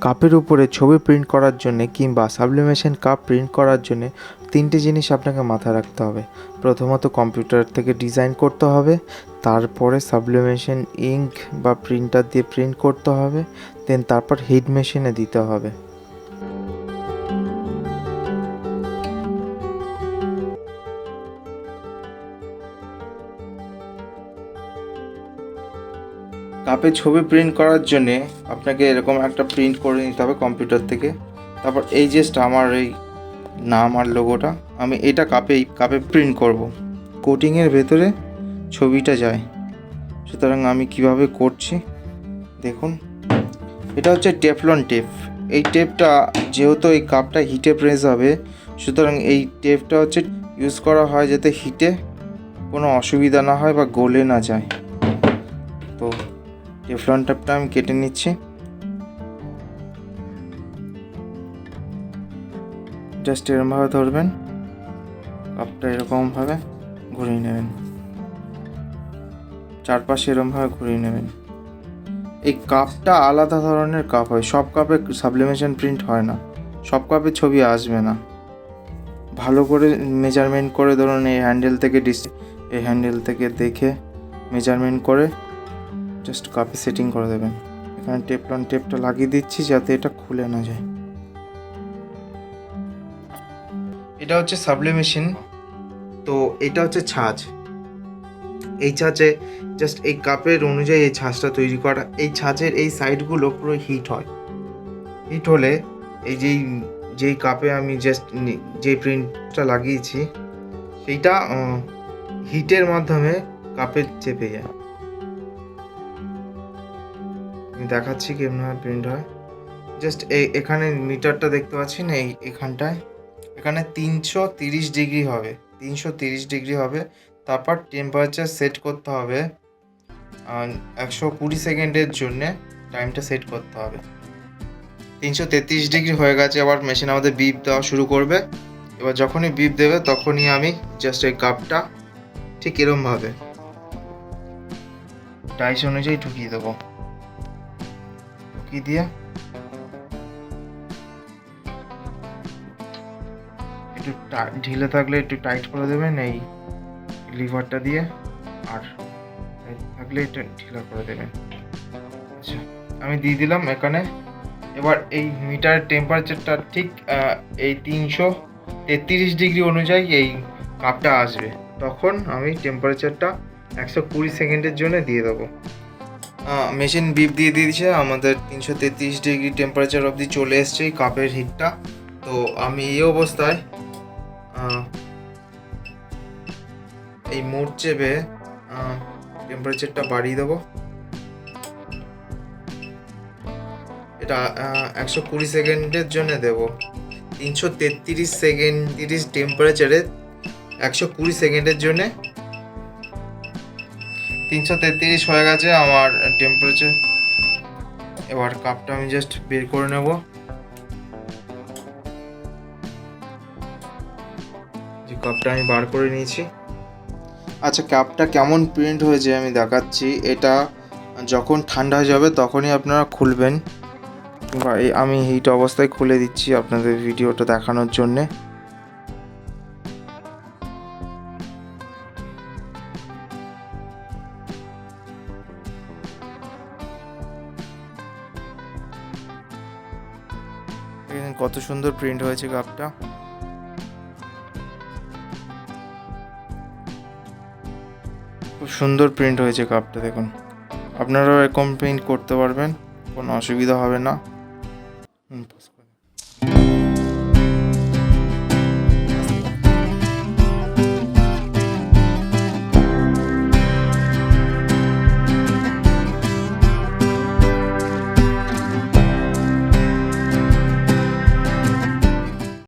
কাপের উপরে ছবি প্রিন্ট করার জন্যে কিংবা সাবলিমেশন কাপ প্রিন্ট করার জন্যে তিনটে জিনিস আপনাকে মাথায় রাখতে হবে। প্রথমত কম্পিউটার থেকে ডিজাইন করতে হবে, তারপরে সাবলিমেশন ইঙ্ক বা প্রিন্টার দিয়ে প্রিন্ট করতে হবে দেন তারপর হিট মেশিনে দিতে হবে। কাপে ছবি প্রিন্ট করার জন্যে আপনাকে এরকম একটা প্রিন্ট করে নিতে হবে কম্পিউটার থেকে। তারপর এই জাস্ট আমার এই নাম আর লোগোটা আমি এটা কাপে কাপে প্রিন্ট করব। কোটিংয়ের ভেতরে ছবিটা যায়। সুতরাং আমি কীভাবে করছি, দেখুন। এটা হচ্ছে টেফলন টেপ এই টেপটা যেহেতু এই কাপটা হিটে প্রেস হবে, সুতরাং এই টেপটা হচ্ছে ইউজ করা হয় যাতে হিটে কোনো অসুবিধা না হয় বা গলে না যায়। টেফলন টেপটা আমি কেটে নিচ্ছি। জাস্ট এরমভাবে ধরবেন। কাপটা এরকমভাবে ঘুরিয়ে নেবেন। চারপাশে এরমভাবে ঘুরিয়ে নেবেন। এই কাপটা আলাদা ধরনের কাপ হয়। সব কাপে সাবলিমেশন প্রিন্ট হয় না। সব কাপে ছবি আসবে না। ভালো করে মেজারমেন্ট করে ধরুন এই হ্যান্ডেল থেকে ডিস এই হ্যান্ডেল থেকে দেখে মেজারমেন্ট করে জাস্ট কাপে সেটিং করে দেবেন। এখানে টেপলন টেপটা লাগিয়ে দিচ্ছি যাতে এটা খুলে না যায়। এটা হচ্ছে সাবলিমেশন তো এটা হচ্ছে ছাঁচ। এই ছাঁচে জাস্ট এই কাপের অনুযায়ী এই ছাঁচটা তৈরি করা। এই ছাঁচের এই সাইডগুলো পুরো হিট হয়। হিট হলে এই যেই যেই কাপে আমি জাস্ট যে প্রিন্টটা লাগিয়েছি, সেইটা হিটের মাধ্যমে কাপে চেপে যায়। আমি দেখাচ্ছি কেমনভাবে প্রিন্ট হয়। জাস্ট এই এখানে মিটারটা দেখতে পাচ্ছি না এই এখানটায়। এখানে তিনশো তিরিশ ডিগ্রি হবে, তিনশো তিরিশ ডিগ্রি হবে। তারপর টেম্পারেচার সেট করতে হবে একশো কুড়ি সেকেন্ডের জন্যে টাইমটা সেট করতে হবে। তিনশো তেত্রিশ ডিগ্রি হয়ে গেছে, আবার মেশিন আমাদের বিপ দেওয়া শুরু করবে। এবার যখনই বিপ দেবে, তখনই আমি জাস্ট এই কাপটা ঠিক এরমভাবে। ডাইস অনুযায়ী ঢুকিয়ে দেবো। ঢুকিয়ে দিয়ে? একটু ঢিলে থাকলে একটু টাইট করে দেবেন এই লিভারটা দিয়ে, আর থাকলে একটু ঢিলা করে দেবেন। আচ্ছা আমি দিয়ে দিলাম এখানে। এবার এই মিটারের টেম্পারেচারটা ঠিক এই তিনশো তেত্রিশ ডিগ্রি অনুযায়ী এই কাপটা আসবে। তখন আমি টেম্পারেচারটা একশো কুড়ি সেকেন্ডের জন্য দিয়ে দেবো। মেশিন বিপ দিয়ে দিয়েছে। আমাদের তিনশো তেত্রিশ ডিগ্রি টেম্পারেচার অবধি চলে এসছে এই কাপের হিটটা তো আমি এই অবস্থায় এই মোট চেপে টেম্পারেচারটা বাড়িয়ে দেবো। এটা একশো কুড়ি সেকেন্ডের জন্য দেবো। তিনশো তেত্রিশ সেকেন্ড, তিরিশ টেম্পারেচারে একশো কুড়ি সেকেন্ডের জন্যে তিনশো তেত্রিশ হয়ে গেছে আমার টেম্পারেচার এবার কাপটা আমি জাস্ট বের করে নেব। যে কাপটা আমি বার করে নিয়েছি। আচ্ছা কাপটা কেমন প্রিন্ট হয়েছে আমি দেখাচ্ছি। এটা যখন ঠান্ডা হয়ে যাবে তখনই আপনারা খুলবেন। বা আমি হিট অবস্থায় খুলে দিচ্ছি আপনাদের ভিডিওটা দেখানোর জন্যে। কত সুন্দর প্রিন্ট হয়েছে কাপটা খুব সুন্দর প্রিন্ট হয়েছে কাপটা দেখুন আপনারাও এরকম প্রিন্ট করতে পারবেন, কোনো অসুবিধা হবে না।